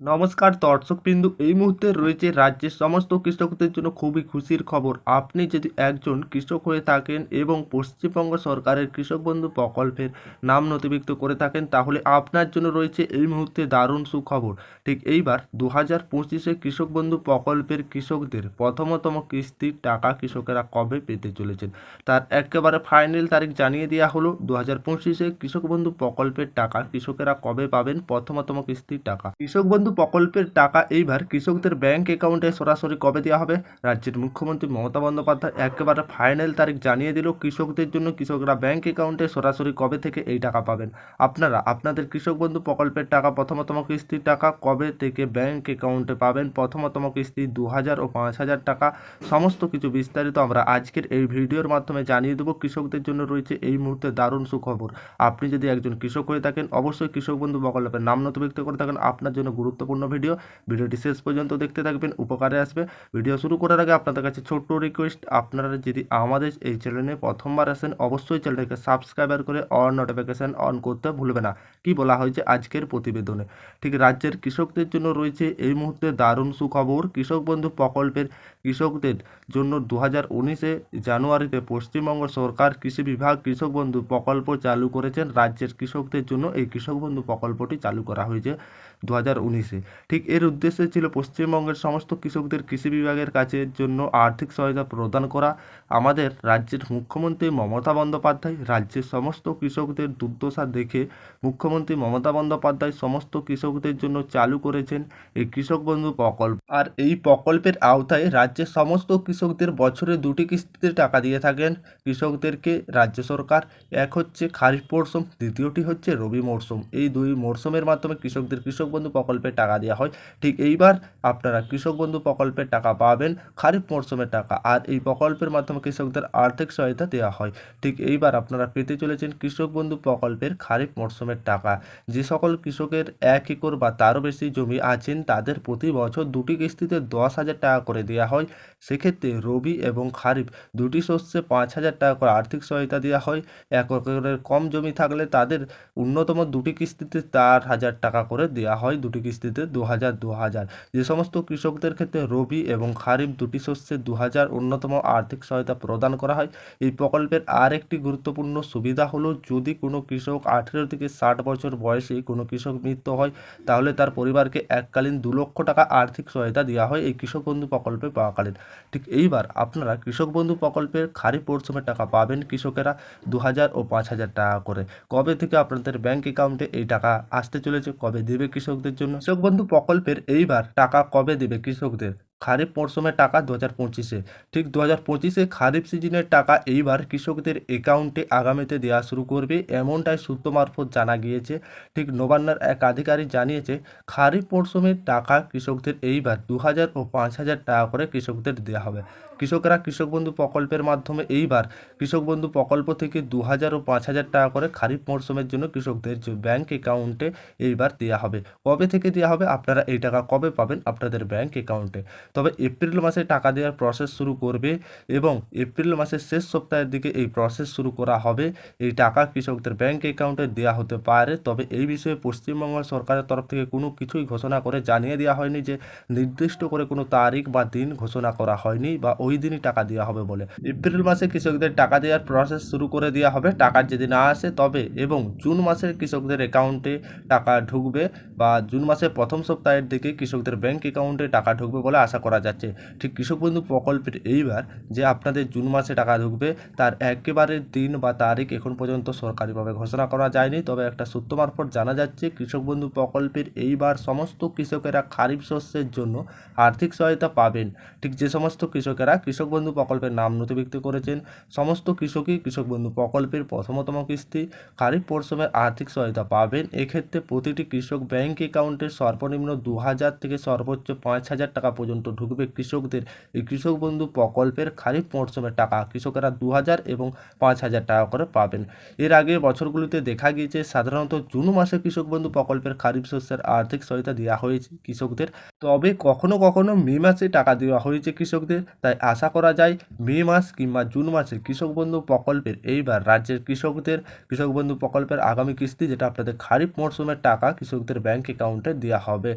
নমস্কার দর্শকবিন্দু এই মুহূর্তে রয়েছে রাজ্যের সমস্ত কৃষকদের জন্য খুবই খুশির খবর। আপনি যদি একজন কৃষক হয়ে থাকেন এবং পশ্চিমবঙ্গ সরকারের কৃষক বন্ধু প্রকল্পের নাম নথিভুক্ত করে থাকেন, তাহলে আপনার জন্য রয়েছে এই মুহূর্তে দারুণ সুখবর। ঠিক এইবার দু হাজার পঁচিশে কৃষক বন্ধু প্রকল্পের কৃষকদের প্রথমতম কিস্তির টাকা কৃষকেরা কবে পেতে চলেছেন? তার একেবারে ফাইনাল তারিখ জানিয়ে দেওয়া হলো দু হাজার পঁচিশে কৃষক বন্ধু প্রকল্পের টাকা কৃষকেরা কবে পাবেন? প্রথমতম কিস্তির টাকা। কৃষক বন্ধু প্রকল্পের টাকা এইবার কৃষকদের ব্যাংক অ্যাকাউন্টে সরাসরি কবে দেওয়া হবে? রাজ্যের মুখ্যমন্ত্রী মমতা বন্দ্যোপাধ্যায় একেবারে ফাইনাল তারিখ জানিয়ে দিল, কৃষকদের জন্য কৃষকরা ব্যাংক অ্যাকাউন্টে সরাসরি কবে থেকে এই টাকা পাবেন? আপনারা, আপনাদের কৃষক বন্ধু প্রকল্পের টাকা, প্রথমতম কিস্তির টাকা কবে থেকে ব্যাংক অ্যাকাউন্টে পাবেন? প্রথমতম কিস্তি দু হাজার ও পাঁচ হাজার টাকা। সমস্ত কিছু বিস্তারিত আমরা আজকের এই ভিডিওর মাধ্যমে জানিয়ে দেবো। কৃষকদের জন্য রয়েছে এই মুহূর্তে দারুণ সুখবর। আপনি যদি একজন কৃষক হয়ে থাকেন, অবশ্যই কৃষক বন্ধু প্রকল্পের নাম নথিভুক্ত করে থাকেন। আপনার জন্য গুরুত্বপূর্ণ ভিডিও। ভিডিওটি শেষ পর্যন্ত দেখতে থাকবেন, উপকারে আসবে। ভিডিও শুরু করার আগে আপনাদের কাছে ছোট্ট রিকোয়েস্ট আপনারা যদি আমাদের এই চ্যানেলে প্রথমবার আসেন, অবশ্যই চ্যানেলটাকে সাবস্ক্রাইবার করে অন নোটিফিকেশান অন করতে ভুলবে না। কি বলা হয়েছে আজকের প্রতিবেদনে? ঠিক রাজ্যের কৃষকদের জন্য রয়েছে এই মুহূর্তে দারুণ সুখবর। কৃষক বন্ধু প্রকল্পের কৃষকদের জন্য দু হাজার উনিশে জানুয়ারিতে পশ্চিমবঙ্গ সরকার কৃষি বিভাগ কৃষক বন্ধু প্রকল্প চালু করেছেন। রাজ্যের কৃষকদের জন্য এই কৃষক বন্ধু প্রকল্পটি চালু করা হয়েছে। দু হাজার উনিশে। ঠিক এর উদ্দেশ্য ছিল পশ্চিমবঙ্গের সমস্ত কৃষকদের কৃষি বিভাগের কাছে জন্য আর্থিক সহায়তা প্রদান করা। আমাদের রাজ্যের মুখ্যমন্ত্রী মমতা বন্দ্যোপাধ্যায় রাজ্যের সমস্ত কৃষকদের দুর্দশা দেখে মুখ্যমন্ত্রী মমতা বন্দ্যোপাধ্যায় সমস্ত কৃষকদের জন্য চালু করেছেন এই কৃষক বন্ধু প্রকল্প। আর এই প্রকল্পের আওতায় রাজ্যের সমস্ত কৃষকদের বছরে দুটি কিস্তিতে টাকা দিয়ে থাকেন কৃষকদেরকে রাজ্য সরকার। এক হচ্ছে খারিফ মরশুম দ্বিতীয়টি হচ্ছে রবি মরশুম এই দুই মরশুমের মাধ্যমে কৃষকদের কৃষক বন্ধু প্রকল্পের টাকা দেওয়া হয়। ঠিক এইবার আপনারা কৃষক বন্ধু প্রকল্পের টাকা পাবেন, খারিফ মরশুমের টাকা। আর এই প্রকল্পের মাধ্যমে কৃষকদের আর্থিক সহায়তা দেওয়া হয়। ঠিক এইবার আপনারা পেতে চলেছেন কৃষক বন্ধু প্রকল্পের খারিফ মরশুমের টাকা। যে সকল কৃষকের এক একর বা তারও বেশি জমি আছেন, তাদের প্রতি বছর দুটি কিস্তিতে দশ হাজার টাকা করে দেওয়া হয়। সেক্ষেত্রে রবি এবং খারিফ দুটি শস্যে পাঁচ হাজার টাকা করে আর্থিক সহায়তা দেওয়া হয়। এক একরের কম জমি থাকলে তাদের অন্যতম দুটি কিস্তিতে চার হাজার টাকা করে দেওয়া হয় দুটি কিস্তিতে দু হাজার দু হাজার যে সমস্ত কৃষকদের ক্ষেত্রে রবি এবং খারিফ দুটি শস্যে দু হাজার অন্যতম আর্থিক সহায়তা প্রদান করা হয়, এই প্রকল্পের আর একটি গুরুত্বপূর্ণ সুবিধা হলো যদি কোনো কৃষক আঠেরো থেকে ষাট বছর বয়সে কোনো কৃষক মৃত্যু হয়, তাহলে তার পরিবারকে এককালীন দু লক্ষ টাকা আর্থিক সহায়তা দেওয়া হয় এই কৃষক বন্ধু প্রকল্পে পাওয়াকালীন। ঠিক এইবার আপনারা কৃষক বন্ধু প্রকল্পের খারিফ মরশুমের টাকা পাবেন কৃষকেরা দু হাজার ও পাঁচ হাজার টাকা করে। কবে থেকে আপনাদের ব্যাংক অ্যাকাউন্টে এই টাকা আসতে চলেছে, কবে দেবে কৃষকদের জন্য। কৃষক বন্ধু প্রকল্পের এইবার টাকা কবে দেবে কৃষকদের? খারিফ মরশুমের টাকা দু হাজার পঁচিশে। ঠিক দু হাজার পঁচিশে খারিফ সিজনের টাকা এইবার কৃষকদের অ্যাকাউন্টে আগামীতে দেওয়া শুরু করবে এমনটাই সূত্র মারফত জানা গিয়েছে। ঠিক নবান্নার এক আধিকারিক জানিয়েছে, খারিফ মরশুমের টাকা কৃষকদের এইবার দু হাজার ও পাঁচ হাজার টাকা করে কৃষকদের দেওয়া হবে। কৃষকরা কৃষক বন্ধু প্রকল্পের মাধ্যমে এইবার কৃষক বন্ধু প্রকল্প থেকে দু হাজার ও পাঁচ হাজার টাকা করে খারিফ মরশুমের জন্য কৃষকদের যে ব্যাংক অ্যাকাউন্টে এইবার দেওয়া হবে। কবে থেকে দেওয়া হবে? আপনারা এই টাকা কবে পাবেন আপনাদের ব্যাংক অ্যাকাউন্টে। তবে এপ্রিল মাসে টাকা দেওয়ার প্রসেস শুরু করবে এবং এপ্রিল মাসের শেষ সপ্তাহের দিকে এই প্রসেস শুরু করা হবে। এই টাকা কৃষকদের ব্যাংক অ্যাকাউন্টে দেওয়া হতে পারে। তবে এই বিষয়ে পশ্চিমবঙ্গ সরকারের তরফ থেকে কোনো কিছুই ঘোষণা করে জানিয়ে দেওয়া হয়নি যে নির্দিষ্ট করে কোনো তারিখ বা দিন ঘোষণা করা হয়নি বা ওই দিনই টাকা দেওয়া হবে বলে। এপ্রিল মাসে কৃষকদের টাকা দেওয়ার প্রসেস শুরু করে দেওয়া হবে। টাকা যদি না আসে তবে এবং জুন মাসের কৃষকদের অ্যাকাউন্টে টাকা ঢুকবে বা জুন মাসের প্রথম সপ্তাহের দিকে কৃষকদের ব্যাংক অ্যাকাউন্টে টাকা ঢুকবে বলে আশা করা যাচ্ছে। ঠিক কৃষক বন্ধু প্রকল্পের এইবার যে আপনাদের জুন মাসে টাকা ঢুকবে তার একেবারে দিন বা তারিখ এখন পর্যন্ত সরকারিভাবে ঘোষণা করা যায়নি। তবে একটা সূত্র মারফত জানা যাচ্ছে, কৃষক বন্ধু প্রকল্পের এইবার সমস্ত কৃষকেরা খারিফ শস্যের জন্য আর্থিক সহায়তা পাবেন। ঠিক যে সমস্ত কৃষকেরা কৃষক বন্ধু প্রকল্পের নাম নথিভুক্ত করেছেন। সমস্ত কৃষকই কৃষক বন্ধু প্রকল্পের প্রথমতম কিস্তি। খারিফ মরশুমের আর্থিক সহায়তা পাবেন। এক্ষেত্রে প্রতিটি কৃষক ব্যাংক অ্যাকাউন্টে সর্বনিম্ন দু হাজার থেকে সর্বোচ্চ পাঁচ হাজার টাকা পর্যন্ত ঢুকবে কৃষকদের। এই কৃষক বন্ধু প্রকল্পের খারিফ মরশুমের টাকা কৃষকেরা দু হাজার এবং পাঁচ হাজার টাকা করে পাবেন। এর আগে বছরগুলিতে দেখা গিয়েছে, সাধারণত জুন মাসে কৃষক বন্ধু প্রকল্পের খারিফ শস্যের আর্থিক সহায়তা দেওয়া হয়েছে কৃষকদের। তবে কখনো কখনো মে মাসে টাকা দেওয়া হয়েছে কৃষকদের, তাই আশা করা যায় মে মাস কিংবা জুন মাসে কৃষক বন্ধু প্রকল্পের এইবার রাজ্যের কৃষকদের, কৃষক বন্ধু প্রকল্পের আগামী কিস্তি যেটা আপনাদের খারিফ মরশুমের টাকা কৃষকদের ব্যাংক অ্যাকাউন্টে দেওয়া হবে।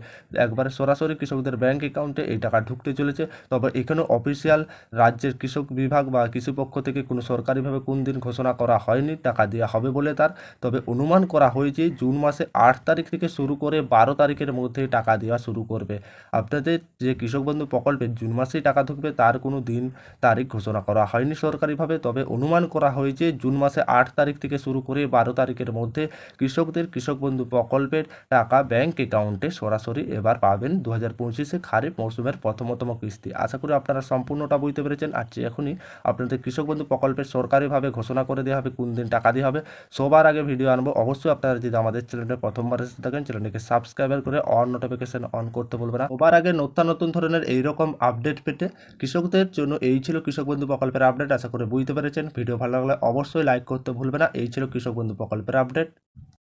একবারে সরাসরি কৃষকদের ব্যাংক অ্যাকাউন্টে এই টাকা ঢুকতে চলেছে। তবে এখানে অফিসিয়াল রাজ্যের কৃষক বিভাগ বা কৃষি পক্ষ থেকে কোনো সরকারিভাবে কোন দিন ঘোষণা করা হয়নি, টাকা দেওয়া হবে বলে তার। তবে অনুমান করা হয়েছে জুন মাসে আট তারিখ থেকে শুরু করে বারো তারিখের মধ্যে টাকা দেওয়া শুরু করবে। আপনাদের যে কৃষক বন্ধু প্রকল্পে জুন মাসেই টাকা ঢুকবে, তার কোনো দিন তারিখ ঘোষণা করা হয়নি সরকারিভাবে। তবে অনুমান করা হয়েছে জুন মাসে আট তারিখ থেকে শুরু করে বারো তারিখের মধ্যে কৃষকদের কৃষক বন্ধু প্রকল্পের টাকা ব্যাংক অ্যাকাউন্টে সরাসরি এবার পাবেন। দু হাজার পঁচিশে খারিফ মৌসুমের প্রথমতম কিস্তি। আশা করি আপনারা সম্পূর্ণটা বুঝতে পেরেছেন। আর যে এখনই আপনাদের কৃষক বন্ধু প্রকল্পের সরকারিভাবে ঘোষণা করে দেওয়া হবে, কোন দিন টাকা দেওয়া হবে, সবার আগে ভিডিও আনব। অবশ্যই আপনারা যদি আমাদের চ্যানেলে প্রথমবার এসে থাকেন, চ্যানেলটিকে সাবস্ক্রাইবার করে অন নোটিফিকেশন অন করতে বলবেন না। সবার আগে নতুন নতুন ধরনের এইরকম আপডেট পেতে কৃষকদের জন্য এই ছিল কৃষক বন্ধু প্রকল্পের আপডেট। আশা করে বুঝতে পেরেছেন। ভিডিও ভালো লাগলে অবশ্যই লাইক করতে ভুলবে না। এই ছিল কৃষক বন্ধু প্রকল্পের আপডেট।